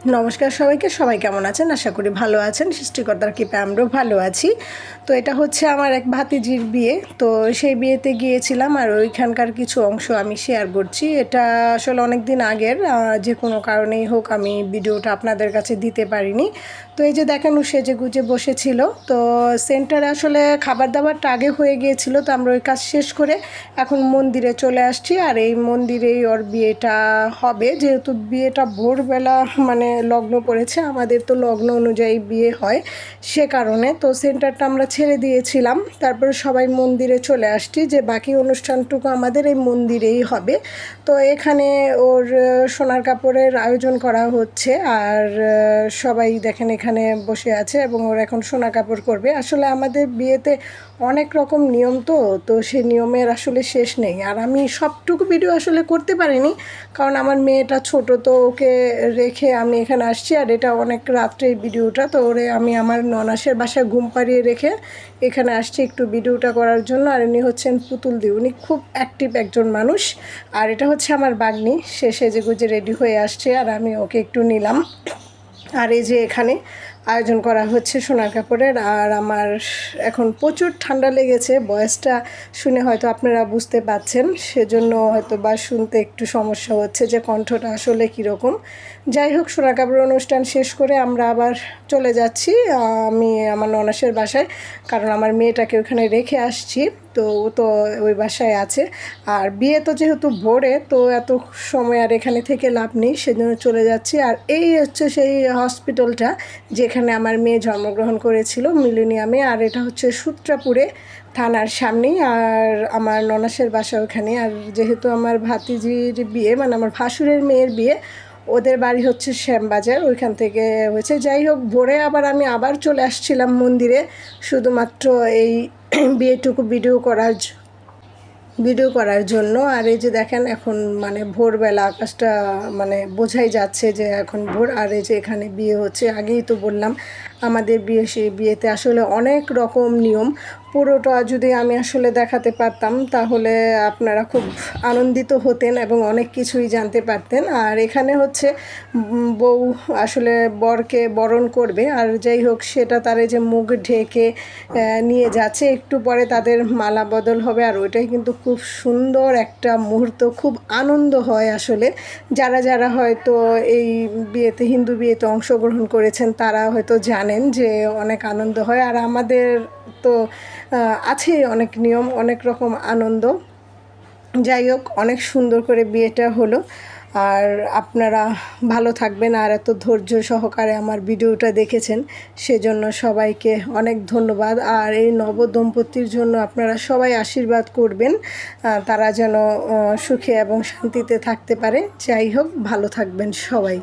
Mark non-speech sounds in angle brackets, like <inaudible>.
নমস্কার সবাইকে, সবাই কেমন আছেন? আশা করি ভালো আছেন। সৃষ্টিকর্তার কৃপা আমরাও ভালো আছি। তো এটা হচ্ছে আমার এক ভাতিজির বিয়ে। তো সেই বিয়েতে গিয়েছিলাম আর ওইখানকার কিছু অংশ আমি শেয়ার করছি। এটা আসলে অনেক দিন আগের যে কোনো কারণেই হোক আমি ভিডিওটা আপনাদের কাছে দিতে পারিনি। তো এই যে দেখেন ও সেজে গুজে বসেছিল। তো সেন্টারে আসলে খাবার দাবারটা আগে হয়ে গিয়েছিল। তো আমরা ওই কাজ শেষ করে এখন মন্দিরে চলে আসছি। আর এই মন্দিরেই ওর বিয়েটা হবে। যেহেতু বিয়েটা ভোরবেলা মানে লগ্ন পড়েছে, আমাদের তো লগ্ন অনুযায়ী বিয়ে হয় সে কারণে। তো সেন্টারটা আমরা ছেড়ে দিয়েছিলাম। তারপরে সবাই মন্দিরে চলে আসছি যে বাকি অনুষ্ঠানটুকু আমাদের এই মন্দিরেই হবে। তো এখানে ওর সোনার কাপড়ের আয়োজন করা হচ্ছে আর সবাই দেখেন এখানে বসে আছে এবং ওর এখন সোনা কাপড় করবে। আসলে আমাদের বিয়েতে অনেক রকম নিয়ম তো তো সেই নিয়মের আসলে শেষ নেই। আর আমি সবটুকু ভিডিও আসলে করতে পারিনি, কারণ আমার মেয়েটা ছোট তো ওকে রেখে আমি এখানে আসছি আর এটা অনেক রাত্রে ভিডিওটা, তো ওরে আমি আমার ননাসের বাসায় ঘুম পাড়িয়ে রেখে এখানে আসছি একটু ভিডিওটা করার জন্য। আর উনি হচ্ছেন পুতুল দি উনি খুব অ্যাক্টিভ একজন মানুষ। আর এটা হচ্ছে আমার বাগনি, সে সেজে গুজে রেডি হয়ে আসছে আর আমি ওকে একটু নিলাম। আর এই যে এখানে আয়োজন করা হচ্ছে সোনার কাপড়ের। আর আমার এখন প্রচুর ঠান্ডা লেগেছে, বয়সটা শুনে হয়তো আপনারা বুঝতে পাচ্ছেন সেজন্য হয়তো বা শুনতে একটু সমস্যা হচ্ছে যে কণ্ঠটা আসলে কীরকম। যাই হোক, সোনার কাপড়ের অনুষ্ঠান শেষ করে আমরা আবার চলে যাচ্ছি। আমি আমার ননাসের বাসায়, কারণ আমার মেয়েটাকে ওখানে রেখে আসছি। তো ও তো ওই বাসায় আছে। আর বিয়ে তো যেহেতু ভোরে, তো এত সময় আর এখানে থেকে লাভ নেই, সেজন্য চলে যাচ্ছি। আর এই হচ্ছে সেই হসপিটালটা, যেখানে আমার মেয়ে জন্মগ্রহণ করেছিল মিলেনিয়ামে, আর এটা হচ্ছে সূত্রাপুরে থানার সামনেই। আর আমার ননাসের বাসা ওখানে। আর যেহেতু আমার ভাতিজির বিয়ে মানে আমার ভাসুরের মেয়ের বিয়ে ওদের বাড়ি হচ্ছে শ্যামবাজার, ওইখান থেকে হয়েছে। যাই হোক, ভোরে আবার আমি আবার চলে আসছিলাম মন্দিরে, শুধুমাত্র এই <clears throat> বিয়েটুকু ভিডিও করার ভিডিও করার জন্য। আর এই যে দেখেন, এখন মানে ভোরবেলা আকাশটা মানে বোঝাই যাচ্ছে যে এখন ভোর, আর এই যে এখানে বিয়ে হচ্ছে, আগেই তো বললাম। আমাদের বিয়ে সেই বিয়েতে আসলে অনেক রকম নিয়ম। পুরোটা যদি আমি আসলে দেখাতে পারতাম, তাহলে আপনারা খুব আনন্দিত হতেন এবং অনেক কিছুই জানতে পারতেন। আর এখানে হচ্ছে বউ আসলে বরকে বরণ করবে। আর যাই হোক, সেটা তার যে মুখ ঢেকে নিয়ে যাচ্ছে, একটু পরে তাদের মালা বদল হবে। আর ওইটাই কিন্তু খুব সুন্দর একটা মুহূর্ত, খুব আনন্দ হয় আসলে। যারা যারা হয়তো এই বিয়েতে, হিন্দু বিয়েতে অংশগ্রহণ করেছেন, তারা হয়তো জানেন যে অনেক আনন্দ হয়। আর আমাদের তো আছে অনেক নিয়ম, অনেক রকম আনন্দ। যাই হোক, অনেক সুন্দর করে বিয়েটা হলো। আর আপনারা ভালো থাকবেন আর এত ধৈর্য সহকারে আমার ভিডিওটা দেখেছেন, সেজন্য সবাইকে অনেক ধন্যবাদ। আর এই নবদম্পতির জন্য আপনারা সবাই আশীর্বাদ করবেন তারা যেন সুখে এবং শান্তিতে থাকতে পারে। যাই হোক, ভালো থাকবেন সবাই।